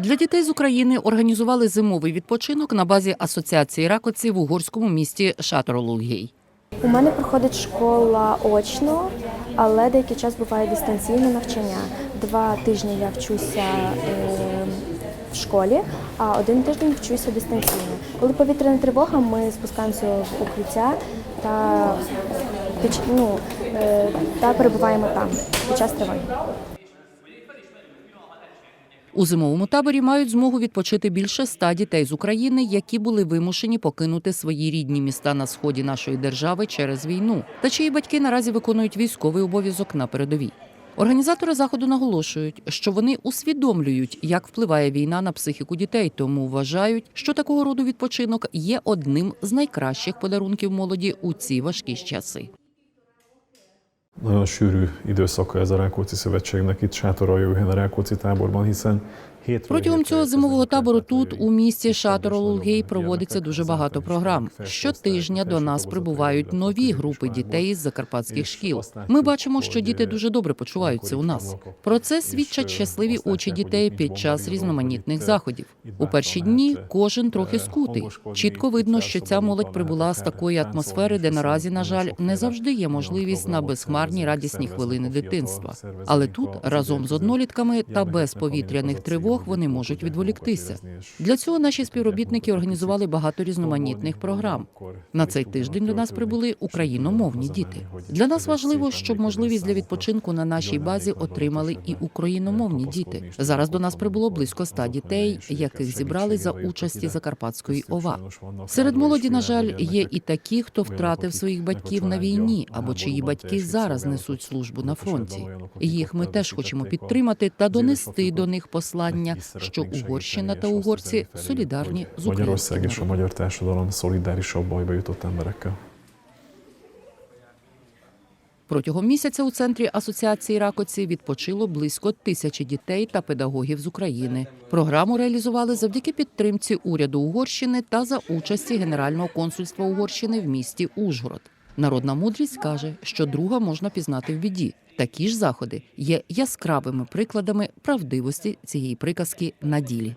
Для дітей з України організували зимовий відпочинок на базі Асоціації ракоці в угорському місті Шаторолугей. У мене проходить школа очно, але деякий час буває дистанційне навчання. Два тижні я вчуся е, в школі, а один тиждень вчуся дистанційно. Коли повітряна тривога, ми спускаємося в укриття та, ну, е, та перебуваємо там під час тривоги. У зимовому таборі мають змогу відпочити більше ста дітей з України, які були вимушені покинути свої рідні міста на сході нашої держави через війну, та чиї батьки наразі виконують військовий обов'язок на передовій. Організатори заходу наголошують, що вони усвідомлюють, як впливає війна на психіку дітей, тому вважають, що такого роду відпочинок є одним з найкращих подарунків молоді у ці важкі часи. Nagyon sűrű időszaka ez a Rákóczi Szövetségnek itt sátoroljuk a Rákóczi táborban, hiszen Протягом цього зимового табору тут, у місті Шаторолугей, проводиться дуже багато програм. Щотижня до нас прибувають нові групи дітей з закарпатських шкіл. Ми бачимо, що діти дуже добре почуваються у нас. Про це свідчать щасливі очі дітей під час різноманітних заходів. У перші дні кожен трохи скутий. Чітко видно, що ця молодь прибула з такої атмосфери, де наразі, на жаль, не завжди є можливість на безхмарні радісні хвилини дитинства. Але тут разом з однолітками та без повітряних тривог вони можуть відволіктися. Для цього наші співробітники організували багато різноманітних програм. На цей тиждень до нас прибули україномовні діти. Для нас важливо, щоб можливість для відпочинку на нашій базі отримали і україномовні діти. Зараз до нас прибуло близько ста дітей, яких зібрали за участі Закарпатської ОВА. Серед молоді, на жаль, є і такі, хто втратив своїх батьків на війні або чиї батьки зараз несуть службу на фронті. Їх ми теж хочемо підтримати та донести до них послання, що Угорщина та угорці солідарні з українським народом. Протягом місяця у центрі асоціації ракоці відпочило близько тисячі дітей та педагогів з України. Програму реалізували завдяки підтримці уряду Угорщини та за участі Генерального консульства Угорщини в місті Ужгород. Народна мудрість каже, що друга можна пізнати в біді. Такі ж заходи є яскравими прикладами правдивості цієї приказки на ділі.